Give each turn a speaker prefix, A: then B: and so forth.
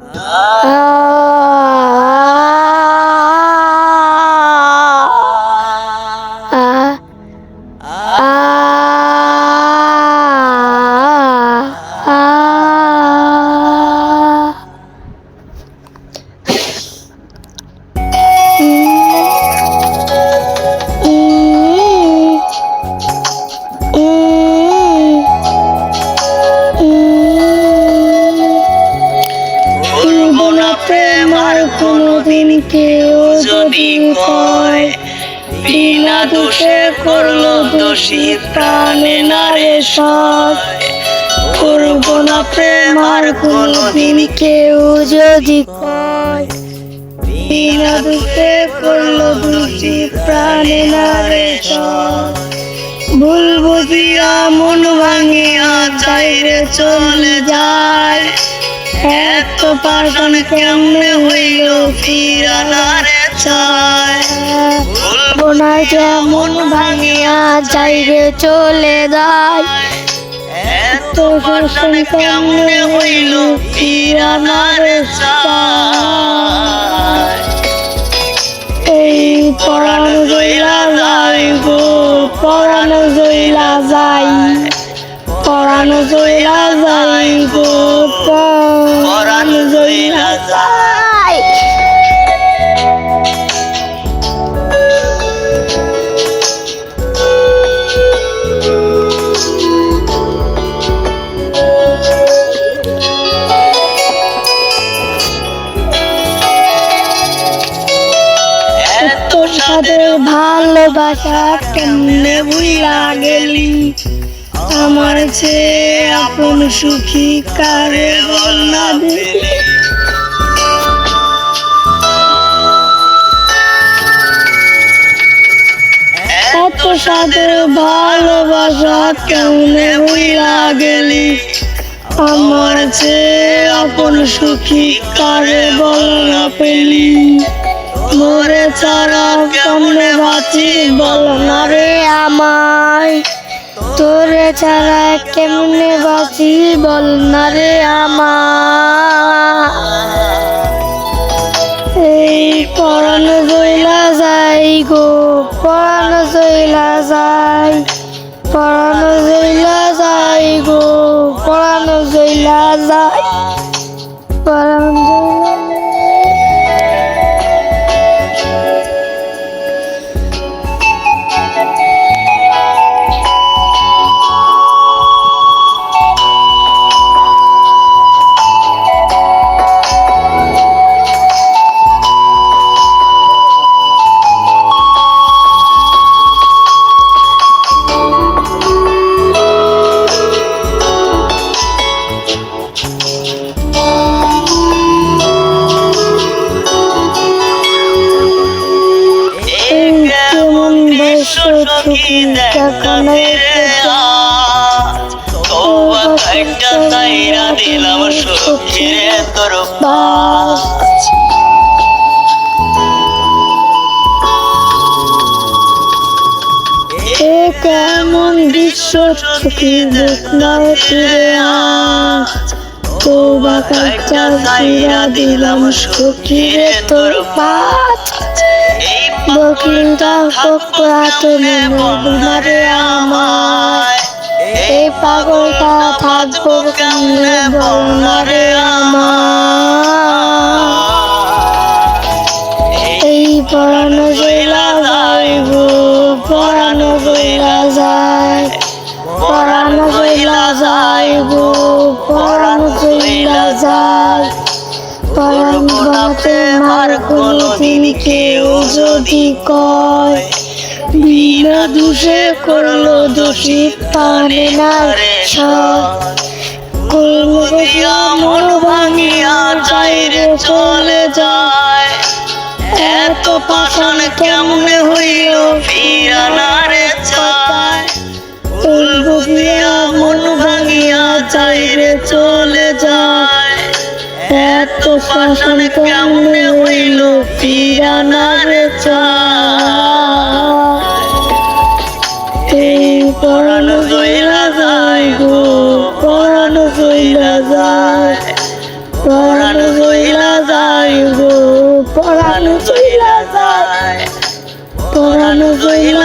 A: Ah! কোনোদিন কেউ যদি কয় বিনা দোষে করল দোষী প্রাণে না রে সয় করব না প্রেম আর কোনোদিন কেউ যদি কয় বিনা দোষে করল দোষী প্রাণে না রে সয় ভুল বুঝিয়া মন ভাঙিয়া চাইরে চলে যায়। পাশন কেমনে হইল ফিরানারে চায় ভুলবো না যে মন ভাঙিয়া চাইরে চলে যায় এত পাশন কেমনে হইল ফিরানারে চায় এই পরাণ জইলা যাই গো পরাণ জইলা যাই। পরাণ জইলা যাই গো পরাণ জইলা যাই ভালোবাসা কেমনে ভুইলা গেলি? আমার চেয়ে আপন সুখী কারে না দিলি? এত সাদের ভালোবাসা কেমনে ভুইলা গেলি? আমার চেয়ে আপন সুখী কারে বলনা পেলি? মোরে ছাড়া কেমনে বাঁচি বল না রে আমায়? তোরে ছাড়া কেমনে বাঁচি বল না রে আমার? এই জইলা যাই গো, পরাণ জইলা যাই, পরাণ জইলা যাই গো, পরাণ জইলা যাই।
B: দিলাম সখীরে তোর
A: এ কেমন বিশ্ব সখী দেখলাম ফিরে আস তো দিলাম সখীরে তোর বকিলটা ফকরা তুমি মারে আমায় এই পাগলটা থাকব কেমনে বল না রে এই পরানো জইলা যায় গো পরানো জইলা যায়। পরানো জইলা যায় গো পরানো জইলা যায়। পরাণ বাতে মার কোনদিন কেউ যদি কয়, বিনা দোষে করল দোষী পারে না রে করল বসিয়া মন ভাঙিয়া চাইরে চলে যায়। এত পাষাণ কেমনে হইল
B: ফিরানারে চায়
A: ফুল বুঝিয়া মন ভাঙিয়া চাইরে পাষাণ কেমনে হইল চায় এই পরানো জইলা যায় গো পরানো জইলা যায়। পরাণ জইলা যায় গো, পরাণ জইলা যায়। পরাণ জইলা